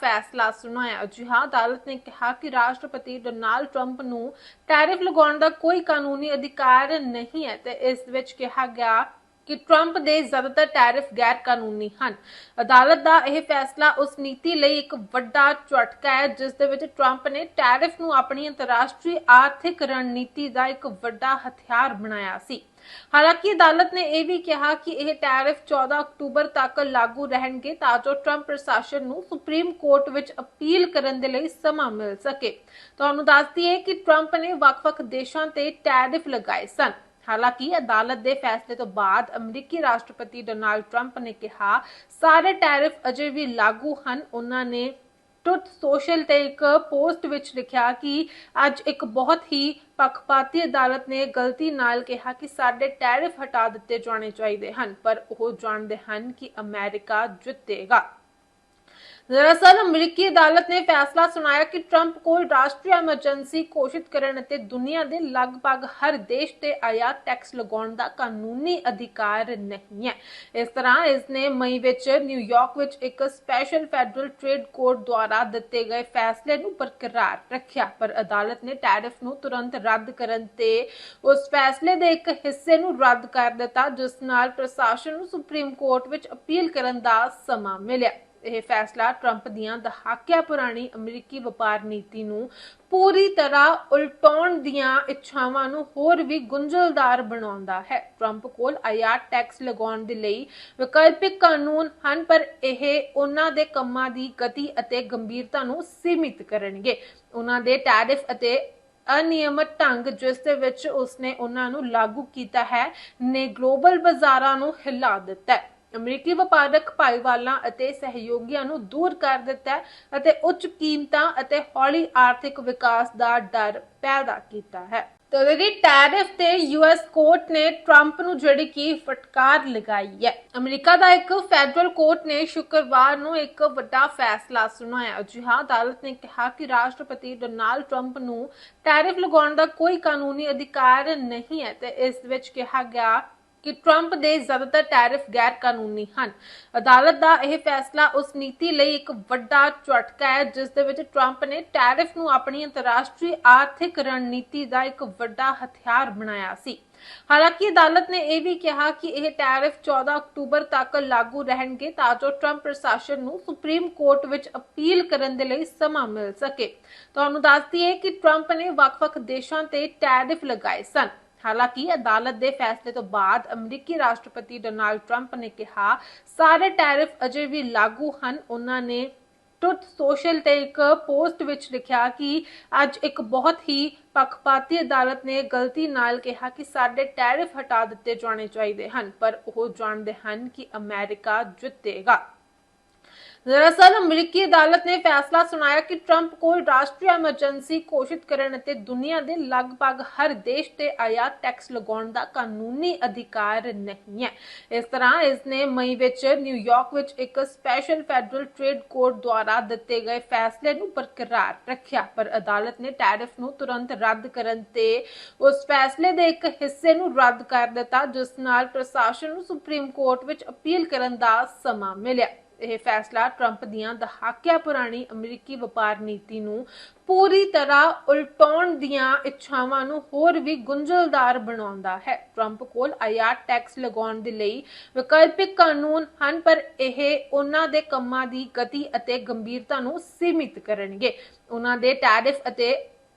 ਫੈਸਲਾ ਸੁਣਾਇਆ। ਜੀ ਅਦਾਲਤ ਨੇ ਕਿਹਾ ਕਿ ਰਾਸ਼ਟਰਪਤੀ ਡੋਨਾਲਡ ਟਰੰਪ ਨੂੰ ਟੈਰਿਫ ਲਗਾਉਣ ਦਾ ਕੋਈ ਕਾਨੂੰਨੀ ਅਧਿਕਾਰ ਨਹੀਂ ਹੈ ਤੇ ਇਸ ਵਿੱਚ ਕਿਹਾ ਗਿਆ ਕਿ ਟਰੰਪ ਦੇ ਜ਼ਿਆਦਾਤਰ ਟੈਰਿਫ ਗੈਰ ਕਾਨੂੰਨੀ ਹਨ। ਅਦਾਲਤ ਦਾ ਇਹ ਫੈਸਲਾ ਉਸ ਨੀਤੀ ਲਈ ਇੱਕ ਵੱਡਾ ਝਟਕਾ ਹੈ, ਜਿਸ ਦੇ ਵਿੱਚ ਟਰੰਪ ਨੇ ਟੈਰਿਫ ਨੂੰ ਆਪਣੀ ਅੰਤਰਰਾਸ਼ਟਰੀ ਆਰਥਿਕ ਰਣਨੀਤੀ ਦਾ ਇੱਕ ਵੱਡਾ ਹਥਿਆਰ ਬਣਾਇਆ ਸੀ। ਹਾਲਾਂਕਿ ਅਦਾਲਤ ਨੇ ਇਹ ਵੀ ਕਿਹਾ ਕਿ ਇਹ ਟੈਰਿਫ 14 ਅਕਤੂਬਰ ਤੱਕ ਲਾਗੂ ਰਹਿਣਗੇ ਤਾਂ ਜੋ ਟਰੰਪ ਪ੍ਰਸ਼ਾਸਨ ਨੂੰ ਸੁਪਰੀਮ ਕੋਰਟ ਵਿੱਚ ਅਪੀਲ ਕਰਨ ਦੇ ਲਈ ਸਮਾਂ ਮਿਲ ਸਕੇ। ਤੁਹਾਨੂੰ ਦੱਸ ਦਈਏ ਕਿ ਟਰੰਪ ਨੇ ਵੱਖ-ਵੱਖ ਦੇਸ਼ਾਂ ਤੇ ਟੈਰਿਫ ਲਗਾਏ ਸਨ। ਹਾਲਾਂਕਿ ਅਦਾਲਤ ਦੇ ਫੈਸਲੇ ਤੋਂ ਬਾਅਦ ਅਮਰੀਕੀ ਰਾਸ਼ਟਰਪਤੀ ਡੋਨਾਲਡ ਟਰੰਪ ਨੇ ਕਿਹਾ, ਸਾਰੇ ਟੈਰਿਫ ਅਜੇ ਵੀ ਲਾਗੂ ਹਨ। ਉਹਨਾਂ ਨੇ ਟੁੱਟ ਸੋਸ਼ਲ ਤੇ ਇੱਕ ਪੋਸਟ ਵਿੱਚ ਲਿਖਿਆ ਕਿ ਅੱਜ ਇੱਕ ਬਹੁਤ ਹੀ ਪੱਖਪਾਤੀ ਅਦਾਲਤ ਨੇ ਗਲਤੀ ਨਾਲ ਕਿਹਾ ਕਿ ਸਾਡੇ ਟੈਰਿਫ ਹਟਾ ਦਿੱਤੇ ਜਾਣੇ ਚਾਹੀਦੇ ਹਨ, ਪਰ ਉਹ ਜਾਣਦੇ ਹਨ ਕਿ ਅਮਰੀਕਾ ਜਿੱਤੇਗਾ। ਦਰਅਸਲ ਅਮਰੀਕੀ ਅਦਾਲਤ ਨੇ ਫੈਸਲਾ ਸੁਣਾਇਆ ਕਿ ਟਰੰਪ ਕੋਲ ਰਾਸ਼ਟਰੀ ਐਮਰਜੈਂਸੀ ਘੋਸ਼ਿਤ ਕਰਨ ਅਤੇ ਦੁਨੀਆ ਦੇ ਲਗਭਗ ਹਰ ਦੇਸ਼ ਤੇ ਆਯਾਤ ਟੈਕਸ ਲਗਾਉਣ ਦਾ ਕਾਨੂੰਨੀ ਅਧਿਕਾਰ ਨਹੀਂ ਹੈ ਇਸ ਤਰ੍ਹਾਂ ਇਸ ਨੇ ਮਈ ਵਿੱਚ ਨਿਊਯਾਰਕ ਵਿੱਚ ਇੱਕ ਸਪੈਸ਼ਲ ਫੈਡਰਲ ਟ੍ਰੇਡ ਕੋਰਟ ਦੁਆਰਾ ਦਿੱਤੇ ਗਏ ਫੈਸਲੇ ਨੂੰ ਬਰਕਰਾਰ ਰੱਖਿਆ ਪਰ ਅਦਾਲਤ ਨੇ ਟੈਰਿਫ ਨੂੰ ਤੁਰੰਤ ਰੱਦ ਕਰਨ ਤੇ ਉਸ ਫੈਸਲੇ ਦੇ ਇੱਕ ਹਿੱਸੇ ਨੂੰ ਰੱਦ ਕਰ ਦਿੱਤਾ ਜਿਸ ਨਾਲ ਪ੍ਰਸ਼ਾਸਨ ਨੂੰ ਸੁਪਰੀਮ ਕੋਰਟ ਵਿੱਚ ਅਪੀਲ ਕਰਨ ਦਾ ਸਮਾਂ ਮਿਲਿਆ ਇਹ ਫੈਸਲਾ ਟਰੰਪ ਦੀਆਂ ਦਹਾਕਿਆਂ ਪੁਰਾਣੀ ਅਮਰੀਕੀ ਵਪਾਰ ਨੀਤੀ ਨੂੰ ਪੂਰੀ ਤਰ੍ਹਾਂ ਉਲਟਾਉਣ ਦੀਆਂ ਇੱਛਾਵਾਂ ਨੂੰ ਹੋਰ ਵੀ ਗੁੰਝਲਦਾਰ ਬਣਾਉਂਦਾ ਹੈ। ਟਰੰਪ ਕੋਲ ਆਯਾਤ ਟੈਕਸ ਲਗਾਉਣ ਦੇ ਲਈ ਵਿਕਲਪਿਕ ਕਾਨੂੰਨ ਹਨ, ਪਰ ਇਹ ਉਹਨਾਂ ਦੇ ਕੰਮਾਂ ਦੀ ਗਤੀ ਅਤੇ ਗੰਭੀਰਤਾ ਨੂੰ ਸੀਮਿਤ ਕਰਨਗੇ। ਉਹਨਾਂ ਦੇ ਟੈਰਿਫ ਅਤੇ ਅਨਿਯਮਤ ਢੰਗ ਜਿਸ ਦੇ ਵਿੱਚ ਉਸਨੇ ਉਹਨਾਂ ਨੂੰ ਲਾਗੂ ਕੀਤਾ ਹੈ, ਨੇ ਗਲੋਬਲ ਬਾਜ਼ਾਰਾਂ ਨੂੰ ਹਿਲਾ ਦਿੱਤਾ ਹੈ। ਅਮਰੀਕੀ ਵਪਾਰਕ ਭਾਈਵਾਲਾਂ ਅਤੇ ਸਹਿਯੋਗੀਆਂ ਨੂੰ ਦੂਰ ਕਰ ਦਿੱਤਾ ਅਤੇ ਉੱਚ ਕੀਮਤਾਂ ਅਤੇ ਹੌਲੀ ਆਰਥਿਕ ਵਿਕਾਸ ਦਾ ਡਰ ਪੈਦਾ ਕੀਤਾ ਹੈ। ਤੇ ਜਿਹੜੀ ਟੈਰਿਫ ਤੇ ਯੂਐਸ ਕੋਰਟ ਨੇ ਟਰੰਪ ਨੂੰ ਜਿਹੜੀ ਕੀ ਫਟਕਾਰ ਲਗਾਈ ਹੈ। ਅਮਰੀਕਾ ਦਾ ਇੱਕ ਫੈਡਰਲ ਕੋਰਟ ਨੇ ਸ਼ੁੱਕਰਵਾਰ ਨੂੰ ਇੱਕ ਵੱਡਾ ਫੈਸਲਾ ਸੁਣਾਇਆ। ਜੀ ਅਦਾਲਤ ਨੇ ਕਿਹਾ ਕਿ ਰਾਸ਼ਟਰਪਤੀ ਡੋਨਾਲਡ ਟਰੰਪ ਨੂੰ ਟੈਰਿਫ ਲਗਾਉਣ ਦਾ ਕੋਈ ਕਾਨੂੰਨੀ ਅਧਿਕਾਰ ਨਹੀਂ ਹੈ ਤੇ ਇਸ ਵਿੱਚ ਕਿਹਾ ਗਿਆ ਕਿ ਟਰੰਪ ਦੇ ਜ਼ਿਆਦਾਤਰ ਟੈਰਿਫ ਗੈਰ ਕਾਨੂੰਨੀ ਹਨ। ਅਦਾਲਤ ਦਾ ਇਹ ਫੈਸਲਾ ਉਸ ਨੀਤੀ ਲਈ ਇੱਕ ਵੱਡਾ ਝਟਕਾ ਹੈ, ਜਿਸ ਦੇ ਵਿੱਚ ਟਰੰਪ ਨੇ ਟੈਰਿਫ ਨੂੰ ਆਪਣੀ ਅੰਤਰਰਾਸ਼ਟਰੀ ਆਰਥਿਕ ਰਣਨੀਤੀ ਦਾ ਇੱਕ ਵੱਡਾ ਹਥਿਆਰ ਬਣਾਇਆ ਸੀ। ਹਾਲਾਂਕਿ ਅਦਾਲਤ ਨੇ ਇਹ ਵੀ ਕਿਹਾ ਕਿ ਇਹ ਟੈਰਿਫ 14 ਅਕਤੂਬਰ ਤੱਕ ਲਾਗੂ ਰਹਿਣਗੇ ਤਾਂ ਜੋ ਟਰੰਪ ਪ੍ਰਸ਼ਾਸਨ ਨੂੰ ਸੁਪਰੀਮ ਕੋਰਟ ਵਿੱਚ ਅਪੀਲ ਕਰਨ ਦੇ ਲਈ ਸਮਾਂ ਮਿਲ ਸਕੇ। ਤੁਹਾਨੂੰ ਦੱਸਦੀ ਹੈ ਕਿ ਟਰੰਪ ਨੇ ਵੱਖ-ਵੱਖ ਦੇਸ਼ਾਂ ਤੇ ਟੈਰਿਫ ਲਗਾਏ ਸਨ। ਹਾਲਾਂਕਿ ਅਦਾਲਤ ਦੇ ਫੈਸਲੇ ਤੋਂ ਬਾਅਦ ਅਮਰੀਕੀ ਰਾਸ਼ਟਰਪਤੀ ਡੋਨਾਲਡ ਟਰੰਪ ਨੇ ਕਿਹਾ, ਸਾਰੇ ਟੈਰਿਫ ਅਜੇ ਵੀ ਲਾਗੂ ਹਨ। ਉਹਨਾਂ ਨੇ ਟੁੱਟ ਸੋਸ਼ਲ ਤੇ ਇੱਕ ਪੋਸਟ ਵਿੱਚ ਲਿਖਿਆ ਕਿ ਅੱਜ ਇੱਕ ਬਹੁਤ ਹੀ ਪੱਖਪਾਤੀ ਅਦਾਲਤ ਨੇ ਗਲਤੀ ਨਾਲ ਕਿਹਾ ਕਿ ਸਾਡੇ ਟੈਰਿਫ ਹਟਾ ਦਿੱਤੇ ਜਾਣੇ ਚਾਹੀਦੇ ਹਨ, ਪਰ ਉਹ ਜਾਣਦੇ ਹਨ ਕਿ ਅਮਰੀਕਾ ਜਿੱਤੇਗਾ। ਦਰਅਸਲ ਅਮਰੀਕੀ ਅਦਾਲਤ ਨੇ ਫੈਸਲਾ ਸੁਣਾਇਆ ਕਿ ਟਰੰਪ ਕੋਲ ਰਾਸ਼ਟਰੀ ਐਮਰਜੈਂਸੀ ਘੋਸ਼ਿਤ ਕਰਨ ਅਤੇ ਦੁਨੀਆ ਦੇ ਲਗਭਗ ਹਰ ਦੇਸ਼ ਤੇ ਆਯਾਤ ਟੈਕਸ ਲਗਾਉਣ ਦਾ ਕਾਨੂੰਨੀ ਅਧਿਕਾਰ ਨਹੀਂ ਹੈ ਇਸ ਤਰ੍ਹਾਂ ਇਸ ਨੇ ਮਈ ਵਿੱਚ ਨਿਊਯਾਰਕ ਵਿੱਚ ਇੱਕ ਸਪੈਸ਼ਲ ਫੈਡਰਲ ਟ੍ਰੇਡ ਕੋਰਟ ਦੁਆਰਾ ਦਿੱਤੇ ਗਏ ਫੈਸਲੇ ਨੂੰ ਬਰਕਰਾਰ ਰੱਖਿਆ ਪਰ ਅਦਾਲਤ ਨੇ ਟੈਰਿਫ ਨੂੰ ਤੁਰੰਤ ਰੱਦ ਕਰਨ ਤੇ ਉਸ ਫੈਸਲੇ ਦੇ ਇੱਕ ਹਿੱਸੇ ਨੂੰ ਰੱਦ ਕਰ ਦਿੱਤਾ ਜਿਸ ਨਾਲ ਪ੍ਰਸ਼ਾਸਨ ਨੂੰ ਸੁਪਰੀਮ ਕੋਰਟ ਵਿੱਚ ਅਪੀਲ ਕਰਨ ਦਾ ਸਮਾਂ ਮਿਲਿਆ ਇਹ ਫੈਸਲਾ ਟਰੰਪ ਦੀਆਂ ਦਹਾਕਿਆਂ ਪੁਰਾਣੀ ਅਮਰੀਕੀ ਵਪਾਰ ਨੀਤੀ ਨੂੰ ਪੂਰੀ ਤਰ੍ਹਾਂ ਉਲਟਾਉਣ ਦੀਆਂ ਇੱਛਾਵਾਂ ਨੂੰ ਹੋਰ ਵੀ ਗੁੰਝਲਦਾਰ ਬਣਾਉਂਦਾ ਹੈ। ਟਰੰਪ ਕੋਲ ਆਯਾਤ ਟੈਕਸ ਲਗਾਉਣ ਦੇ ਲਈ ਵਿਕਲਪਿਕ ਕਾਨੂੰਨ ਹਨ, ਪਰ ਇਹ ਉਹਨਾਂ ਦੇ ਕੰਮਾਂ ਦੀ ਗਤੀ ਅਤੇ ਗੰਭੀਰਤਾ ਨੂੰ ਸੀਮਿਤ ਕਰਨਗੇ। ਉਹਨਾਂ ਦੇ ਟੈਰਿਫ ਅਤੇ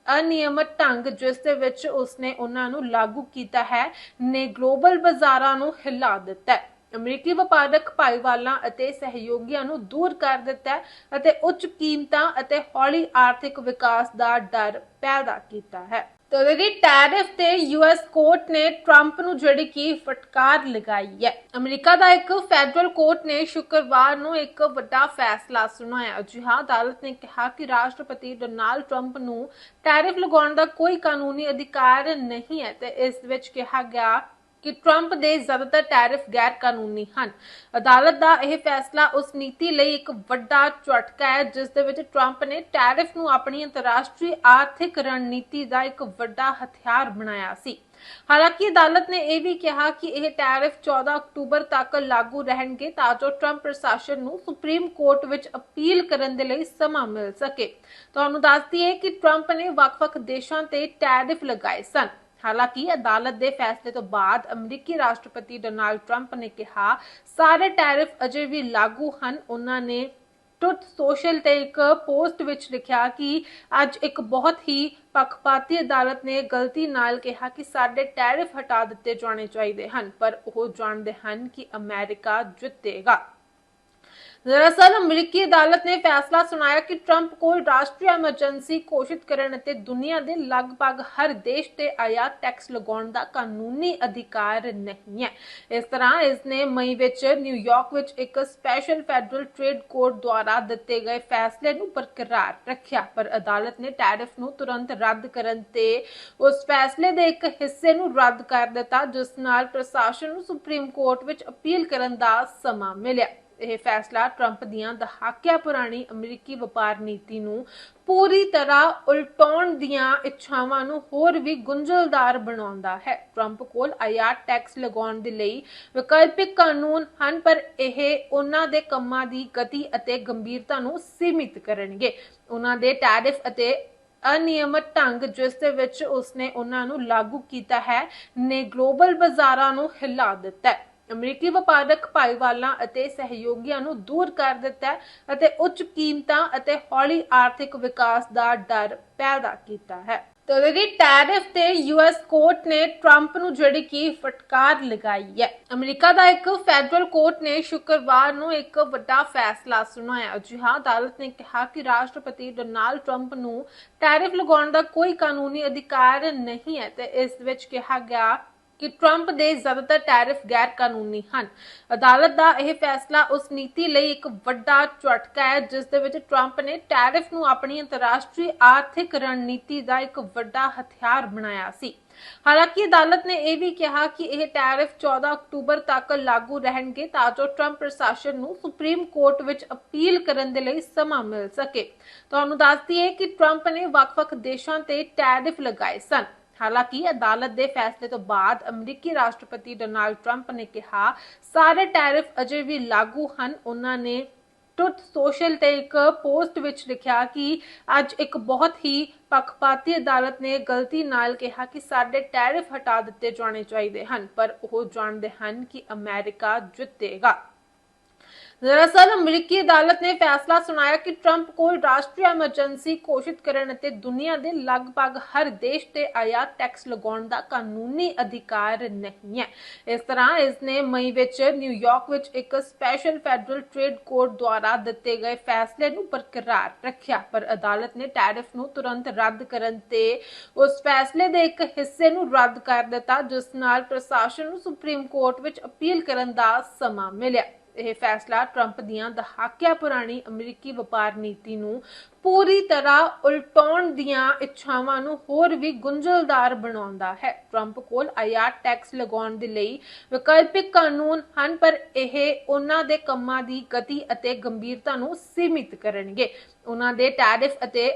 ਅਨਿਯਮਤ ਢੰਗ, ਜਿਸ ਦੇ ਵਿੱਚ ਉਸਨੇ ਉਹਨਾਂ ਨੂੰ ਲਾਗੂ ਕੀਤਾ ਹੈ, ਨੇ ਗਲੋਬਲ ਬਾਜ਼ਾਰਾਂ ਨੂੰ ਹਿਲਾ ਦਿੱਤਾ ਹੈ। ਅਮਰੀਕੀ ਵਪਾਰਕ ਭਾਈਵਾਲਾਂ ਅਤੇ ਸਹਿਯੋਗੀਆਂ ਨੂੰ ਦੂਰ ਕਰ ਦਿੱਤਾ ਅਤੇ ਉੱਚ ਕੀਮਤਾਂ ਅਤੇ ਹੌਲੀ ਆਰਥਿਕ ਵਿਕਾਸ ਦਾ ਡਰ ਪੈਦਾ ਕੀਤਾ ਹੈ। ਤੇ ਜਿਹੜੀ ਟੈਰਿਫ ਤੇ ਯੂਐਸ ਕੋਰਟ ਨੇ ਟਰੰਪ ਨੂੰ ਜਿਹੜੀ ਕੀ ਫਟਕਾਰ ਲਗਾਈ ਹੈ। ਅਮਰੀਕਾ ਦਾ ਇੱਕ ਫੈਡਰਲ ਕੋਰਟ ਨੇ ਸ਼ੁੱਕਰਵਾਰ ਨੂੰ ਇੱਕ ਵੱਡਾ ਫੈਸਲਾ ਸੁਣਾਇਆ। ਜੀ ਅਦਾਲਤ ਨੇ ਕਿਹਾ ਕਿ ਰਾਸ਼ਟਰਪਤੀ ਡੋਨਾਲਡ ਟਰੰਪ ਨੂੰ ਟੈਰਿਫ ਲਗਾਉਣ ਦਾ ਕੋਈ ਕਾਨੂੰਨੀ ਅਧਿਕਾਰ ਨਹੀਂ ਹੈ ਤੇ ਇਸ ਵਿੱਚ ਕਿਹਾ ਗਿਆ ਕਿ ਟਰੰਪ ਦੇ ਜ਼ਿਆਦਾਤਰ ਟੈਰਿਫ ਗੈਰ ਕਾਨੂੰਨੀ ਹਨ। ਅਦਾਲਤ ਦਾ ਇਹ ਫੈਸਲਾ ਉਸ ਨੀਤੀ ਲਈ ਇੱਕ ਵੱਡਾ ਝਟਕਾ ਹੈ, ਜਿਸ ਦੇ ਵਿੱਚ ਟਰੰਪ ਨੇ ਟੈਰਿਫ ਨੂੰ ਆਪਣੀ ਅੰਤਰਰਾਸ਼ਟਰੀ ਆਰਥਿਕ ਰਣਨੀਤੀ ਦਾ ਇੱਕ ਵੱਡਾ ਹਥਿਆਰ ਬਣਾਇਆ ਸੀ। ਹਾਲਾਂਕਿ ਅਦਾਲਤ ਨੇ ਇਹ ਵੀ ਕਿਹਾ ਕਿ ਇਹ ਟੈਰਿਫ 14 ਅਕਤੂਬਰ ਤੱਕ ਲਾਗੂ ਰਹਿਣਗੇ ਤਾਂ ਜੋ ਟਰੰਪ ਪ੍ਰਸ਼ਾਸਨ ਨੂੰ ਸੁਪਰੀਮ ਕੋਰਟ ਵਿੱਚ ਅਪੀਲ ਕਰਨ ਦੇ ਲਈ ਸਮਾਂ ਮਿਲ ਸਕੇ। ਤੁਹਾਨੂੰ ਦੱਸਦੀ ਹੈ ਕਿ ਟਰੰਪ ਨੇ ਵੱਖ-ਵੱਖ ਦੇਸ਼ਾਂ ਤੇ ਟੈਰਿਫ ਲਗਾਏ ਸਨ। ਹਾਲਾਂਕਿ ਅਦਾਲਤ ਦੇ ਫੈਸਲੇ ਤੋਂ ਬਾਅਦ ਅਮਰੀਕੀ ਰਾਸ਼ਟਰਪਤੀ ਡੋਨਾਲਡ ਟਰੰਪ ਨੇ ਕਿਹਾ, ਸਾਰੇ ਟੈਰਿਫ ਅਜੇ ਵੀ ਲਾਗੂ ਹਨ। ਉਹਨਾਂ ਨੇ ਟੁੱਟ ਸੋਸ਼ਲ ਤੇ ਇੱਕ ਪੋਸਟ ਵਿੱਚ ਲਿਖਿਆ ਕਿ ਅੱਜ ਇੱਕ ਬਹੁਤ ਹੀ ਪੱਖਪਾਤੀ ਅਦਾਲਤ ਨੇ ਗਲਤੀ ਨਾਲ ਕਿਹਾ ਕਿ ਸਾਡੇ ਟੈਰਿਫ ਹਟਾ ਦਿੱਤੇ ਜਾਣੇ ਚਾਹੀਦੇ ਹਨ, ਪਰ ਉਹ ਜਾਣਦੇ ਹਨ ਕਿ ਅਮਰੀਕਾ ਜਿੱਤੇਗਾ। ਦਰਅਸਲ ਅਮਰੀਕੀ ਅਦਾਲਤ ਨੇ ਫੈਸਲਾ ਸੁਣਾਇਆ ਕਿ ਟਰੰਪ ਕੋਲ ਰਾਸ਼ਟਰੀ ਐਮਰਜੈਂਸੀ ਘੋਸ਼ਿਤ ਕਰਨ ਅਤੇ ਦੁਨੀਆ ਦੇ ਲਗਭਗ ਹਰ ਦੇਸ਼ ਤੇ ਆਯਾਤ ਟੈਕਸ ਲਗਾਉਣ ਦਾ ਕਾਨੂੰਨੀ ਅਧਿਕਾਰ ਨਹੀਂ ਹੈ ਇਸ ਤਰ੍ਹਾਂ ਇਸ ਨੇ ਮਈ ਵਿੱਚ ਨਿਊਯਾਰਕ ਵਿੱਚ ਇੱਕ ਸਪੈਸ਼ਲ ਫੈਡਰਲ ਟ੍ਰੇਡ ਕੋਰਟ ਦੁਆਰਾ ਦਿੱਤੇ ਗਏ ਫੈਸਲੇ ਨੂੰ ਬਰਕਰਾਰ ਰੱਖਿਆ ਪਰ ਅਦਾਲਤ ਨੇ ਟੈਰਿਫ ਨੂੰ ਤੁਰੰਤ ਰੱਦ ਕਰਨ ਤੇ ਉਸ ਫੈਸਲੇ ਦੇ ਇੱਕ ਹਿੱਸੇ ਨੂੰ ਰੱਦ ਕਰ ਦਿੱਤਾ ਜਿਸ ਨਾਲ ਪ੍ਰਸ਼ਾਸਨ ਨੂੰ ਸੁਪਰੀਮ ਕੋਰਟ ਵਿੱਚ ਅਪੀਲ ਕਰਨ ਦਾ ਸਮਾਂ ਮਿਲਿਆ ਇਹ ਫੈਸਲਾ ਟਰੰਪ ਦੀਆਂ ਦਹਾਕਿਆਂ ਪੁਰਾਣੀ ਅਮਰੀਕੀ ਵਪਾਰ ਨੀਤੀ ਨੂੰ ਪੂਰੀ ਤਰ੍ਹਾਂ ਉਲਟਾਉਣ ਦੀਆਂ ਇੱਛਾਵਾਂ ਨੂੰ ਹੋਰ ਵੀ ਗੁੰਝਲਦਾਰ ਬਣਾਉਂਦਾ ਹੈ। ਟਰੰਪ ਕੋਲ ਆਯਾਤ ਟੈਕਸ ਲਗਾਉਣ ਦੇ ਲਈ ਵਿਕਲਪਿਕ ਕਾਨੂੰਨ ਹਨ, ਪਰ ਇਹ ਉਹਨਾਂ ਦੇ ਕੰਮਾਂ ਦੀ ਗਤੀ ਅਤੇ ਗੰਭੀਰਤਾ ਨੂੰ ਸੀਮਿਤ ਕਰਨਗੇ। ਉਹਨਾਂ ਦੇ ਟੈਰਿਫ ਅਤੇ ਅਨਿਯਮਤ ਢੰਗ, ਜਿਸ ਦੇ ਵਿੱਚ ਉਸਨੇ ਉਹਨਾਂ ਨੂੰ ਲਾਗੂ ਕੀਤਾ ਹੈ, ਨੇ ਗਲੋਬਲ ਬਾਜ਼ਾਰਾਂ ਨੂੰ ਹਿਲਾ ਦਿੱਤਾ ਹੈ। ਅਮਰੀਕੀ ਵਪਾਰਕ ਭਾਈਵਾਲਾਂ ਅਤੇ ਸਹਿਯੋਗੀਆਂ ਨੂੰ ਦੂਰ ਕਰ ਦਿੱਤਾ ਅਤੇ ਉੱਚ ਕੀਮਤਾਂ ਅਤੇ ਹੌਲੀ ਆਰਥਿਕ ਵਿਕਾਸ ਦਾ ਡਰ ਪੈਦਾ ਕੀਤਾ ਹੈ। ਤੇ ਜਿਹੜੀ ਟੈਰਿਫ ਤੇ ਯੂਐਸ ਕੋਰਟ ਨੇ ਟਰੰਪ ਨੂੰ ਜਿਹੜੀ ਕੀ ਫਟਕਾਰ ਲਗਾਈ ਹੈ। ਅਮਰੀਕਾ ਦਾ ਇੱਕ ਫੈਡਰਲ ਕੋਰਟ ਨੇ ਸ਼ੁੱਕਰਵਾਰ ਨੂੰ ਇੱਕ ਵੱਡਾ ਫੈਸਲਾ ਸੁਣਾਇਆ। ਜੀ ਅਦਾਲਤ ਨੇ ਕਿਹਾ ਕਿ ਰਾਸ਼ਟਰਪਤੀ ਡੋਨਾਲਡ ਟਰੰਪ ਨੂੰ ਟੈਰਿਫ ਲਗਾਉਣ ਦਾ ਕੋਈ ਕਾਨੂੰਨੀ ਅਧਿਕਾਰ ਨਹੀਂ ਹੈ ਤੇ ਇਸ ਵਿੱਚ ਕਿਹਾ ਗਿਆ ਕਿ ਟਰੰਪ ਦੇ ਜ਼ਿਆਦਾਤਰ ਟੈਰਿਫ ਗੈਰ ਕਾਨੂੰਨੀ ਹਨ। ਅਦਾਲਤ ਦਾ ਇਹ ਫੈਸਲਾ ਉਸ ਨੀਤੀ ਲਈ ਇੱਕ ਵੱਡਾ ਝਟਕਾ ਹੈ, ਜਿਸ ਦੇ ਵਿੱਚ ਟਰੰਪ ਨੇ ਟੈਰਿਫ ਨੂੰ ਆਪਣੀ ਅੰਤਰਰਾਸ਼ਟਰੀ ਆਰਥਿਕ ਰਣਨੀਤੀ ਦਾ ਇੱਕ ਵੱਡਾ ਹਥਿਆਰ ਬਣਾਇਆ ਸੀ। ਹਾਲਾਂਕਿ ਅਦਾਲਤ ਨੇ ਇਹ ਵੀ ਕਿਹਾ ਕਿ ਇਹ ਟੈਰਿਫ 14 ਅਕਤੂਬਰ ਤੱਕ ਲਾਗੂ ਰਹਿਣਗੇ ਤਾਂ ਜੋ ਟਰੰਪ ਪ੍ਰਸ਼ਾਸਨ ਨੂੰ ਸੁਪਰੀਮ ਕੋਰਟ ਵਿੱਚ ਅਪੀਲ ਕਰਨ ਦੇ ਲਈ ਸਮਾਂ ਮਿਲ ਸਕੇ। ਤੁਹਾਨੂੰ ਦੱਸਦੀ ਹੈ ਕਿ ਟਰੰਪ ਨੇ ਵੱਖ-ਵੱਖ ਦੇਸ਼ਾਂ ਤੇ ਟੈਰਿਫ ਲਗਾਏ ਸਨ। ਹਾਲਾਂਕਿ ਅਦਾਲਤ ਦੇ ਫੈਸਲੇ ਤੋਂ ਬਾਅਦ ਅਮਰੀਕੀ ਰਾਸ਼ਟਰਪਤੀ ਡੋਨਾਲਡ ਟਰੰਪ ਨੇ ਕਿਹਾ, ਸਾਰੇ ਟੈਰਿਫ ਅਜੇ ਵੀ ਲਾਗੂ ਹਨ। ਉਹਨਾਂ ਨੇ ਟੁੱਟ ਸੋਸ਼ਲ ਤੇ ਇੱਕ ਪੋਸਟ ਵਿੱਚ ਲਿਖਿਆ ਕਿ ਅੱਜ ਇੱਕ ਬਹੁਤ ਹੀ ਪੱਖਪਾਤੀ ਅਦਾਲਤ ਨੇ ਗਲਤੀ ਨਾਲ ਕਿਹਾ ਕਿ ਸਾਡੇ ਟੈਰਿਫ ਹਟਾ ਦਿੱਤੇ ਜਾਣੇ ਚਾਹੀਦੇ ਹਨ, ਪਰ ਉਹ ਜਾਣਦੇ ਹਨ ਕਿ ਅਮਰੀਕਾ ਜਿੱਤੇਗਾ। ਦਰਅਸਲ ਅਮਰੀਕੀ ਅਦਾਲਤ ਨੇ ਫੈਸਲਾ ਸੁਣਾਇਆ ਕਿ ਟਰੰਪ ਕੋਲ ਰਾਸ਼ਟਰੀ ਐਮਰਜੈਂਸੀ ਘੋਸ਼ਿਤ ਕਰਨ ਅਤੇ ਦੁਨੀਆ ਦੇ ਲਗਭਗ ਹਰ ਦੇਸ਼ ਤੇ ਆਯਾਤ ਟੈਕਸ ਲਗਾਉਣ ਦਾ ਕਾਨੂੰਨੀ ਅਧਿਕਾਰ ਨਹੀਂ ਹੈ ਇਸ ਤਰ੍ਹਾਂ ਇਸ ਨੇ ਮਈ ਵਿੱਚ ਨਿਊਯਾਰਕ ਵਿੱਚ ਇੱਕ ਸਪੈਸ਼ਲ ਫੈਡਰਲ ਟ੍ਰੇਡ ਕੋਰਟ ਦੁਆਰਾ ਦਿੱਤੇ ਗਏ ਫੈਸਲੇ ਨੂੰ ਬਰਕਰਾਰ ਰੱਖਿਆ ਪਰ ਅਦਾਲਤ ਨੇ ਟੈਰਿਫ ਨੂੰ ਤੁਰੰਤ ਰੱਦ ਕਰਨ ਤੇ ਉਸ ਫੈਸਲੇ ਦੇ ਇੱਕ ਹਿੱਸੇ ਨੂੰ ਰੱਦ ਕਰ ਦਿੱਤਾ ਜਿਸ ਨਾਲ ਪ੍ਰਸ਼ਾਸਨ ਨੂੰ ਸੁਪਰੀਮ ਕੋਰਟ ਵਿੱਚ ਅਪੀਲ ਕਰਨ ਦਾ ਸਮਾਂ ਮਿਲਿਆ ਇਹ ਫੈਸਲਾ ਟਰੰਪ ਦੀਆਂ ਦਹਾਕਿਆਂ ਪੁਰਾਣੀ ਅਮਰੀਕੀ ਵਪਾਰ ਨੀਤੀ ਨੂੰ ਪੂਰੀ ਤਰ੍ਹਾਂ ਉਲਟਾਉਣ ਦੀਆਂ ਇੱਛਾਵਾਂ ਨੂੰ ਹੋਰ ਵੀ ਗੁੰਝਲਦਾਰ ਬਣਾਉਂਦਾ ਹੈ। ਟਰੰਪ ਕੋਲ ਆਯਾਤ ਟੈਕਸ ਲਗਾਉਣ ਦੇ ਲਈ ਵਿਕਲਪਿਕ ਕਾਨੂੰਨ ਹਨ, ਪਰ ਇਹ ਉਹਨਾਂ ਦੇ ਕੰਮਾਂ ਦੀ ਗਤੀ ਅਤੇ ਗੰਭੀਰਤਾ ਨੂੰ ਸੀਮਿਤ ਕਰਨਗੇ। ਉਹਨਾਂ ਦੇ ਟੈਰਿਫ ਅਤੇ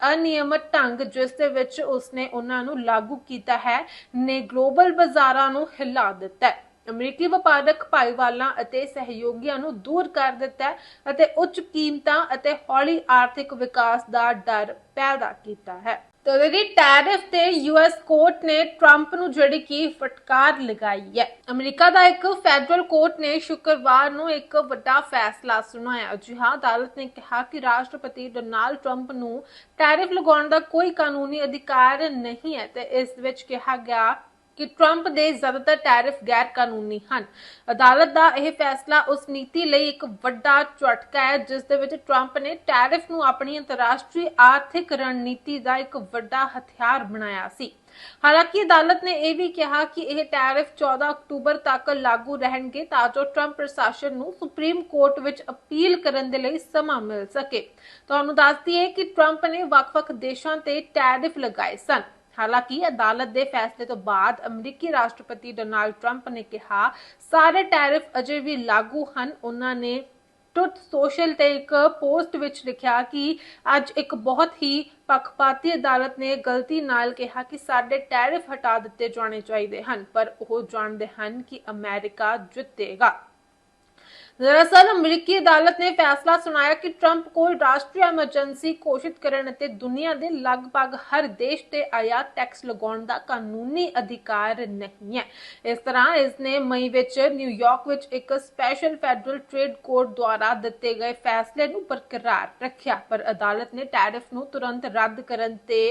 ਅਨਿਯਮਤ ਢੰਗ, ਜਿਸ ਦੇ ਵਿੱਚ ਉਸਨੇ ਉਹਨਾਂ ਨੂੰ ਲਾਗੂ ਕੀਤਾ ਹੈ, ਨੇ ਗਲੋਬਲ ਬਾਜ਼ਾਰਾਂ ਨੂੰ ਹਿਲਾ ਦਿੱਤਾ ਹੈ। ਅਮਰੀਕੀ ਵਪਾਰਕ ਭਾਈਵਾਲਾਂ ਅਤੇ ਸਹਿਯੋਗੀਆਂ ਨੂੰ ਦੂਰ ਕਰ ਦਿੱਤਾ ਅਤੇ ਉੱਚ ਕੀਮਤਾਂ ਅਤੇ ਹੌਲੀ ਆਰਥਿਕ ਵਿਕਾਸ ਦਾ ਡਰ ਪੈਦਾ ਕੀਤਾ ਹੈ। ਤੇ ਜਿਹੜੀ ਟੈਰਿਫ ਤੇ ਯੂਐਸ ਕੋਰਟ ਨੇ ਟਰੰਪ ਨੂੰ ਜਿਹੜੀ ਕੀ ਫਟਕਾਰ ਲਗਾਈ ਹੈ। ਅਮਰੀਕਾ ਦਾ ਇੱਕ ਫੈਡਰਲ ਕੋਰਟ ਨੇ ਸ਼ੁੱਕਰਵਾਰ ਨੂੰ ਇੱਕ ਵੱਡਾ ਫੈਸਲਾ ਸੁਣਾਇਆ। ਜੀ ਅਦਾਲਤ ਨੇ ਕਿਹਾ ਕਿ ਰਾਸ਼ਟਰਪਤੀ ਡੋਨਾਲਡ ਟਰੰਪ ਨੂੰ ਟੈਰਿਫ ਲਗਾਉਣ ਦਾ ਕੋਈ ਕਾਨੂੰਨੀ ਅਧਿਕਾਰ ਨਹੀਂ ਹੈ ਤੇ ਇਸ ਵਿੱਚ ਕਿਹਾ ਗਿਆ ਕਿ ਟਰੰਪ ਦੇ ਜ਼ਿਆਦਾਤਰ ਟੈਰਿਫ ਗੈਰ ਕਾਨੂੰਨੀ ਹਨ। ਅਦਾਲਤ ਦਾ ਇਹ ਫੈਸਲਾ ਉਸ ਨੀਤੀ ਲਈ ਇੱਕ ਵੱਡਾ ਝਟਕਾ ਹੈ, ਜਿਸ ਦੇ ਵਿੱਚ ਟਰੰਪ ਨੇ ਟੈਰਿਫ ਨੂੰ ਆਪਣੀ ਅੰਤਰਰਾਸ਼ਟਰੀ ਆਰਥਿਕ ਰਣਨੀਤੀ ਦਾ ਇੱਕ ਵੱਡਾ ਹਥਿਆਰ ਬਣਾਇਆ ਸੀ। ਹਾਲਾਂਕਿ ਅਦਾਲਤ ਨੇ ਇਹ ਵੀ ਕਿਹਾ ਕਿ ਇਹ ਟੈਰਿਫ 14 ਅਕਤੂਬਰ ਤੱਕ ਲਾਗੂ ਰਹਿਣਗੇ ਤਾਂ ਜੋ ਟਰੰਪ ਪ੍ਰਸ਼ਾਸਨ ਨੂੰ ਸੁਪਰੀਮ ਕੋਰਟ ਵਿੱਚ ਅਪੀਲ ਕਰਨ ਦੇ ਲਈ ਸਮਾਂ ਮਿਲ ਸਕੇ। ਤੁਹਾਨੂੰ ਦੱਸਦੀ ਦਈਏ ਕਿ ਟਰੰਪ ਨੇ ਵੱਖ-ਵੱਖ ਦੇਸ਼ਾਂ ਤੇ ਟੈਰਿਫ ਲਗਾਏ ਸਨ। ਹਾਲਾਂਕਿ ਅਦਾਲਤ ਦੇ ਫੈਸਲੇ ਤੋਂ ਬਾਅਦ ਅਮਰੀਕੀ ਰਾਸ਼ਟਰਪਤੀ ਡੋਨਾਲਡ ਟਰੰਪ ਨੇ ਕਿਹਾ, ਸਾਰੇ ਟੈਰਿਫ ਅਜੇ ਵੀ ਲਾਗੂ ਹਨ। ਉਹਨਾਂ ਨੇ ਟੁੱਟ ਸੋਸ਼ਲ ਤੇ ਇੱਕ ਪੋਸਟ ਵਿੱਚ ਲਿਖਿਆ ਕਿ ਅੱਜ ਇੱਕ ਬਹੁਤ ਹੀ ਪੱਖਪਾਤੀ ਅਦਾਲਤ ਨੇ ਗਲਤੀ ਨਾਲ ਕਿਹਾ ਕਿ ਸਾਡੇ ਟੈਰਿਫ ਹਟਾ ਦਿੱਤੇ ਜਾਣੇ ਚਾਹੀਦੇ ਹਨ, ਪਰ ਉਹ ਜਾਣਦੇ ਹਨ ਕਿ ਅਮਰੀਕਾ ਜਿੱਤੇਗਾ। ਦਰਅਸਲ ਅਮਰੀਕੀ ਅਦਾਲਤ ਨੇ ਫੈਸਲਾ ਸੁਣਾਇਆ ਕਿ ਟਰੰਪ ਕੋਲ ਰਾਸ਼ਟਰੀ ਐਮਰਜੈਂਸੀ ਘੋਸ਼ਿਤ ਕਰਨ ਅਤੇ ਦੁਨੀਆ ਦੇ ਲਗਭਗ ਹਰ ਦੇਸ਼ ਤੇ ਆਯਾਤ ਟੈਕਸ ਲਗਾਉਣ ਦਾ ਕਾਨੂੰਨੀ ਅਧਿਕਾਰ ਨਹੀਂ ਹੈ ਇਸ ਤਰ੍ਹਾਂ ਇਸ ਨੇ ਮਈ ਵਿੱਚ ਨਿਊਯਾਰਕ ਵਿੱਚ ਇੱਕ ਸਪੈਸ਼ਲ ਫੈਡਰਲ ਟ੍ਰੇਡ ਕੋਰਟ ਦੁਆਰਾ ਦਿੱਤੇ ਗਏ ਫੈਸਲੇ ਨੂੰ ਬਰਕਰਾਰ ਰੱਖਿਆ ਪਰ ਅਦਾਲਤ ਨੇ ਟੈਰਿਫ ਨੂੰ ਤੁਰੰਤ ਰੱਦ ਕਰਨ ਤੇ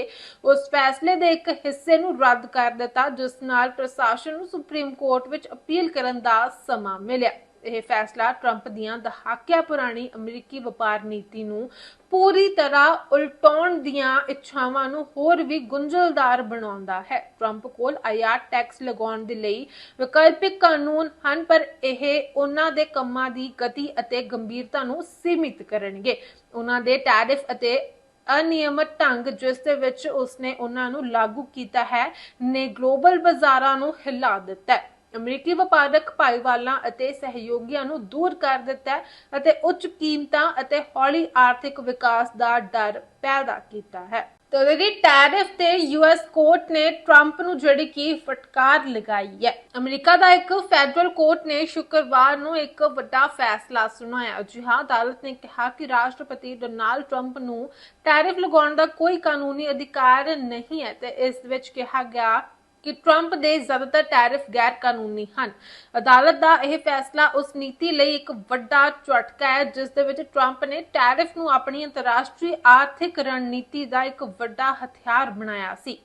ਉਸ ਫੈਸਲੇ ਦੇ ਇੱਕ ਹਿੱਸੇ ਨੂੰ ਰੱਦ ਕਰ ਦਿੱਤਾ ਜਿਸ ਨਾਲ ਪ੍ਰਸ਼ਾਸਨ ਨੂੰ ਸੁਪਰੀਮ ਕੋਰਟ ਵਿੱਚ ਅਪੀਲ ਕਰਨ ਦਾ ਸਮਾਂ ਮਿਲਿਆ ਇਹ ਫੈਸਲਾ ਟਰੰਪ ਦੀਆਂ ਦਹਾਕਿਆਂ ਪੁਰਾਣੀ ਅਮਰੀਕੀ ਵਪਾਰ ਨੀਤੀ ਨੂੰ ਪੂਰੀ ਤਰ੍ਹਾਂ ਉਲਟਾਉਣ ਦੀਆਂ ਇੱਛਾਵਾਂ ਨੂੰ ਹੋਰ ਵੀ ਗੁੰਝਲਦਾਰ ਬਣਾਉਂਦਾ ਹੈ। ਟਰੰਪ ਕੋਲ ਆਯਾਤ ਟੈਕਸ ਲਗਾਉਣ ਦੇ ਲਈ ਵਿਕਲਪਿਕ ਕਾਨੂੰਨ ਹਨ, ਪਰ ਇਹ ਉਹਨਾਂ ਦੇ ਕੰਮਾਂ ਦੀ ਗਤੀ ਅਤੇ ਗੰਭੀਰਤਾ ਨੂੰ ਸੀਮਿਤ ਕਰਨਗੇ। ਉਹਨਾਂ ਦੇ ਟੈਰਿਫ ਅਤੇ ਅਨਿਯਮਤ ਢੰਗ ਜਿਸ ਦੇ ਵਿੱਚ ਉਸਨੇ ਉਹਨਾਂ ਨੂੰ ਲਾਗੂ ਕੀਤਾ ਹੈ, ਨੇ ਗਲੋਬਲ ਬਾਜ਼ਾਰਾਂ ਨੂੰ ਹਿਲਾ ਦਿੱਤਾ ਹੈ। ਅਮਰੀਕੀ ਵਪਾਰਕ ਭਾਈਵਾਲਾਂ ਅਤੇ ਸਹਿਯੋਗੀਆਂ ਨੂੰ ਦੂਰ ਕਰ ਦਿੱਤਾ ਅਤੇ ਉੱਚ ਕੀਮਤਾਂ ਅਤੇ ਹੌਲੀ ਆਰਥਿਕ ਵਿਕਾਸ ਦਾ ਡਰ ਪੈਦਾ ਕੀਤਾ ਹੈ। ਤੋ ਜਿਹੜੀ ਟੈਰਿਫ ਤੇ ਯੂਐਸ ਕੋਰਟ ਨੇ ਟਰੰਪ ਨੂੰ ਜਿਹੜੀ ਕੀ ਫਟਕਾਰ ਲਗਾਈ ਹੈ। ਅਮਰੀਕਾ ਦਾ ਇੱਕ ਫੈਡਰਲ ਕੋਰਟ ਨੇ ਸ਼ੁੱਕਰਵਾਰ ਨੂੰ ਇੱਕ ਵੱਡਾ ਫੈਸਲਾ ਸੁਣਾਇਆ। ਜੀ ਅਦਾਲਤ ਨੇ ਕਿਹਾ ਕਿ ਰਾਸ਼ਟਰਪਤੀ ਡੋਨਾਲਡ ਟਰੰਪ ਨੂੰ ਟੈਰਿਫ ਲਗਾਉਣ ਦਾ ਕੋਈ ਕਾਨੂੰਨੀ ਅਧਿਕਾਰ ਨਹੀਂ ਹੈ ਤੇ ਇਸ ਵਿੱਚ ਕਿਹਾ ਗਿਆ ਕਿ ਟਰੰਪ ਦੇ ਜ਼ਿਆਦਾਤਰ ਟੈਰਿਫ ਗੈਰ ਕਾਨੂੰਨੀ ਹਨ। ਅਦਾਲਤ ਦਾ ਇਹ ਫੈਸਲਾ ਉਸ ਨੀਤੀ ਲਈ ਇੱਕ ਵੱਡਾ ਝਟਕਾ ਹੈ, ਜਿਸ ਦੇ ਵਿੱਚ ਟਰੰਪ ਨੇ ਟੈਰਿਫ ਨੂੰ ਆਪਣੀ ਅੰਤਰਰਾਸ਼ਟਰੀ ਆਰਥਿਕ ਰਣਨੀਤੀ ਦਾ ਇੱਕ ਵੱਡਾ ਹਥਿਆਰ ਬਣਾਇਆ ਸੀ।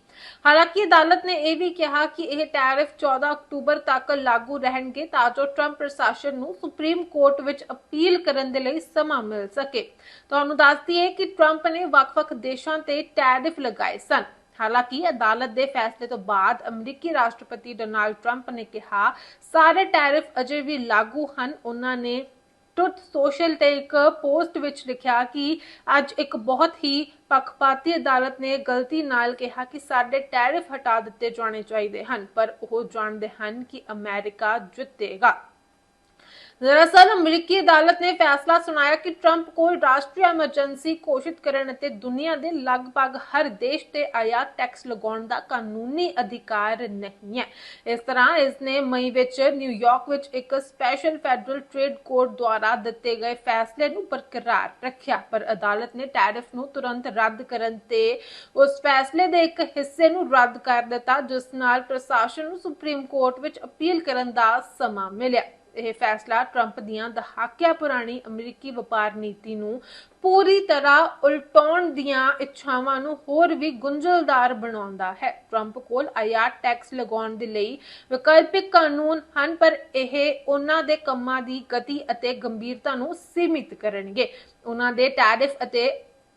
ਹਾਲਾਂਕਿ ਅਦਾਲਤ ਨੇ ਇਹ ਵੀ ਕਿਹਾ ਕਿ ਇਹ ਟੈਰਿਫ 14 ਅਕਤੂਬਰ ਤੱਕ ਲਾਗੂ ਰਹਿਣਗੇ ਤਾਂ ਜੋ ਟਰੰਪ ਪ੍ਰਸ਼ਾਸਨ ਨੂੰ ਸੁਪਰੀਮ ਕੋਰਟ ਵਿੱਚ ਅਪੀਲ ਕਰਨ ਦੇ ਲਈ ਸਮਾਂ ਮਿਲ ਸਕੇ। ਤੁਹਾਨੂੰ ਦੱਸਦੀ ਹੈ ਕਿ ਟਰੰਪ ਨੇ ਵੱਖ-ਵੱਖ ਦੇਸ਼ਾਂ ਤੇ ਟੈਰਿਫ ਲਗਾਏ ਸਨ। ਹਾਲਾਂਕਿ ਅਦਾਲਤ ਦੇ ਫੈਸਲੇ ਤੋਂ ਬਾਅਦ ਅਮਰੀਕੀ ਰਾਸ਼ਟਰਪਤੀ ਡੋਨਾਲਡ ਟਰੰਪ ਨੇ ਕਿਹਾ, ਸਾਰੇ ਟੈਰਿਫ ਅਜੇ ਵੀ ਲਾਗੂ ਹਨ। ਉਹਨਾਂ ਨੇ ਟੁੱਟ ਸੋਸ਼ਲ ਤੇ ਇੱਕ ਪੋਸਟ ਵਿੱਚ ਲਿਖਿਆ ਕਿ ਅੱਜ ਇੱਕ ਬਹੁਤ ਹੀ ਪੱਖਪਾਤੀ ਅਦਾਲਤ ਨੇ ਗਲਤੀ ਨਾਲ ਕਿਹਾ ਕਿ ਸਾਡੇ ਟੈਰਿਫ ਹਟਾ ਦਿੱਤੇ ਜਾਣੇ ਚਾਹੀਦੇ ਹਨ, ਪਰ ਉਹ ਜਾਣਦੇ ਹਨ ਕਿ ਅਮਰੀਕਾ ਜਿੱਤੇਗਾ। ਦਰਅਸਲ ਅਮਰੀਕੀ ਅਦਾਲਤ ਨੇ ਫੈਸਲਾ ਸੁਣਾਇਆ ਕਿ ਟਰੰਪ ਕੋਲ ਰਾਸ਼ਟਰੀ ਐਮਰਜੈਂਸੀ ਘੋਸ਼ਿਤ ਕਰਨ ਅਤੇ ਦੁਨੀਆ ਦੇ ਲਗਭਗ ਹਰ ਦੇਸ਼ ਤੇ ਆਯਾਤ ਟੈਕਸ ਲਗਾਉਣ ਦਾ ਕਾਨੂੰਨੀ ਅਧਿਕਾਰ ਨਹੀਂ ਹੈ ਇਸ ਤਰ੍ਹਾਂ ਇਸ ਨੇ ਮਈ ਵਿੱਚ ਨਿਊਯਾਰਕ ਵਿੱਚ ਇੱਕ ਸਪੈਸ਼ਲ ਫੈਡਰਲ ਟ੍ਰੇਡ ਕੋਰਟ ਦੁਆਰਾ ਦਿੱਤੇ ਗਏ ਫੈਸਲੇ ਨੂੰ ਬਰਕਰਾਰ ਰੱਖਿਆ ਪਰ ਅਦਾਲਤ ਨੇ ਟੈਰਿਫ ਨੂੰ ਤੁਰੰਤ ਰੱਦ ਕਰਨ ਤੇ ਉਸ ਫੈਸਲੇ ਦੇ ਇੱਕ ਹਿੱਸੇ ਨੂੰ ਰੱਦ ਕਰ ਦਿੱਤਾ ਜਿਸ ਨਾਲ ਪ੍ਰਸ਼ਾਸਨ ਨੂੰ ਸੁਪਰੀਮ ਕੋਰਟ ਵਿੱਚ ਅਪੀਲ ਕਰਨ ਦਾ ਸਮਾਂ ਮਿਲਿਆ ਇਹ ਫੈਸਲਾ ਟਰੰਪ ਦੀਆਂ ਦਹਾਕਿਆਂ ਪੁਰਾਣੀ ਅਮਰੀਕੀ ਵਪਾਰ ਨੀਤੀ ਨੂੰ ਪੂਰੀ ਤਰ੍ਹਾਂ ਉਲਟਾਉਣ ਦੀਆਂ ਇੱਛਾਵਾਂ ਨੂੰ ਹੋਰ ਵੀ ਗੁੰਝਲਦਾਰ ਬਣਾਉਂਦਾ ਹੈ। ਟਰੰਪ ਕੋਲ ਆਯਾਤ ਟੈਕਸ ਲਗਾਉਣ ਦੇ ਲਈ ਵਿਕਲਪਿਕ ਕਾਨੂੰਨ ਹਨ, ਪਰ ਇਹ ਉਹਨਾਂ ਦੇ ਕੰਮਾਂ ਦੀ ਗਤੀ ਅਤੇ ਗੰਭੀਰਤਾ ਨੂੰ ਸੀਮਿਤ ਕਰਨਗੇ। ਉਹਨਾਂ ਦੇ ਟੈਰਿਫ ਅਤੇ